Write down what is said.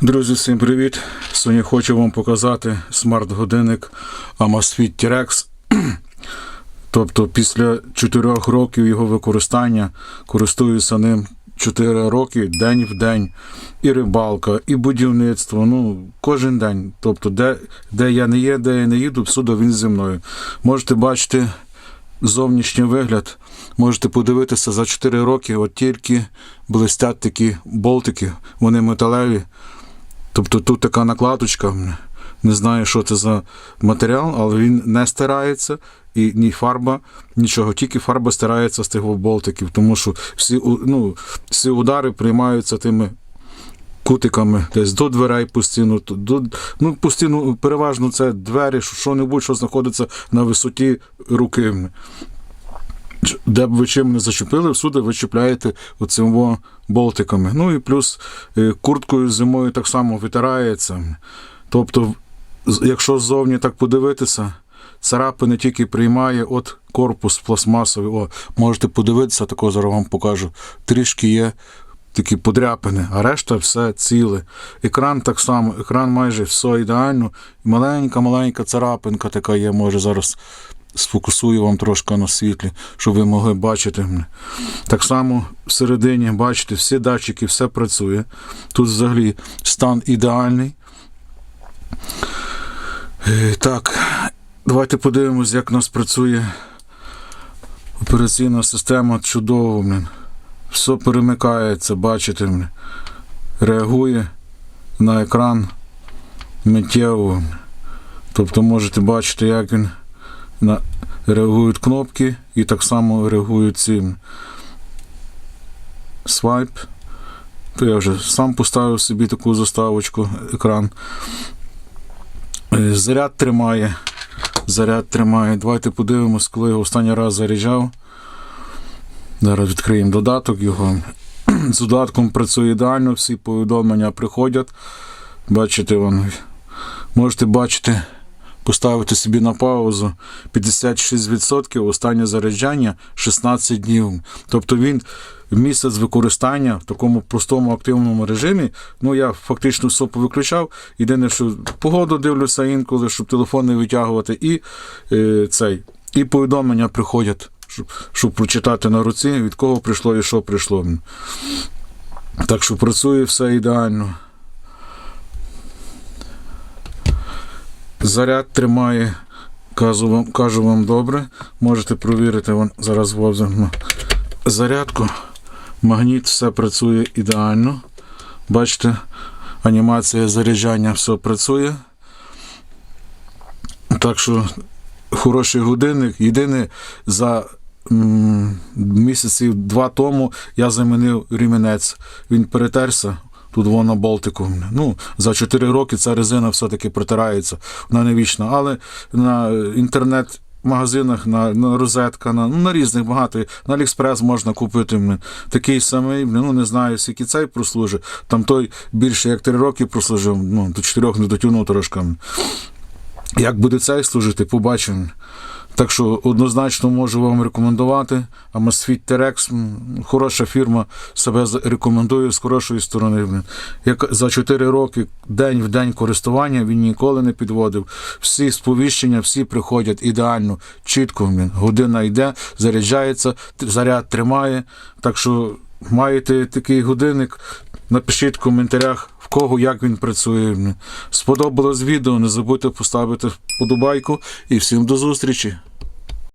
Друзі, всім привіт! Сьогодні хочу вам показати смарт-годинник Amazfit T-Rex. Тобто після 4 років його використання користуюся ним 4 роки день в день. І рибалка, і будівництво. Ну, кожен день. Тобто, де, де я не є, де я не їду, всюди він зі мною. Можете бачити зовнішній вигляд. Можете подивитися за 4 роки, от тільки блистять такі болтики, вони металеві. Тобто тут така накладочка, не знаю, що це за матеріал, але він не стирається, і ні фарба, нічого, тільки фарба стирається з тих болтиків, тому що всі, ну, всі удари приймаються тими кутиками. Десь до дверей постійно, до, ну, постійно, переважно це двері, що-небудь, що знаходиться на висоті руки. Де б ви чим не зачепили, всюди ви чіпляєте оцим болтиками. Ну і плюс е, курткою зимою так само витирається. Тобто, якщо ззовні так подивитися, царапини тільки приймає от корпус пластмасовий. О, можете подивитися, такого зараз вам покажу. Трішки є такі подряпини, а решта все ціле. Екран так само, екран майже все ідеально. Маленька-маленька царапинка така є, може зараз сфокусую вам трошки на світлі, щоб ви могли бачити мене. Так само всередині, бачите, всі датчики, все працює. Тут взагалі стан ідеальний. Е, Так, давайте подивимось, як у нас працює операційна система чудово. Блін. Все перемикається, бачите, блін. реагує на екран миттєво. Тобто можете бачити, як він реагують кнопки і так само реагують ці свайп. То я вже сам поставив собі таку заставочку, екран. Е, Заряд тримає. Заряд тримає. Давайте подивимось, коли його останній раз заряджав. Зараз відкриємо додаток його. З додатком працює ідеально, всі повідомлення приходять. Бачите, вон, можете бачити, поставити собі на паузу 56%, останнє заряджання 16 днів. Тобто він місяць використання в такому простому активному режимі. Ну я фактично все повиключав. Єдине, що погоду дивлюся інколи, щоб телефон не витягувати, і е, цей, і повідомлення приходять, щоб, щоб прочитати на руці, від кого прийшло і що прийшло. Так що працює все ідеально. Заряд тримає, кажу вам, кажу вам добре. Можете провірити вон, зараз возьмемо зарядку. Магніт все працює ідеально. Бачите, анімація заряджання все працює. Так що хороший годинник. Єдине за місяців два тому я замінив рімінець. Він перетерся. Тут воно болтику. Ну, за 4 роки ця резина все-таки протирається. Вона не вічна. Але на інтернет. Магазинах на, на розетка, на, ну, на різних багато. На Аліекспрес можна купити такий самий, ну не знаю, скільки цей прослужить. Там той більше як 3 роки прослужив, ну, до 4 не дотягнув трошки. Як буде цей служити, побачимо. Так що однозначно можу вам рекомендувати. Amazfit T-Rex, хороша фірма, себе рекомендую з хорошої сторони. Як за 4 роки день в день користування він ніколи не підводив. Всі сповіщення, всі приходять ідеально, чітко. Година йде, заряджається, заряд тримає. Так що маєте такий годинник, напишіть в коментарях, кого як він працює. Сподобалось відео, не забудьте поставити вподобайку і всім до зустрічі.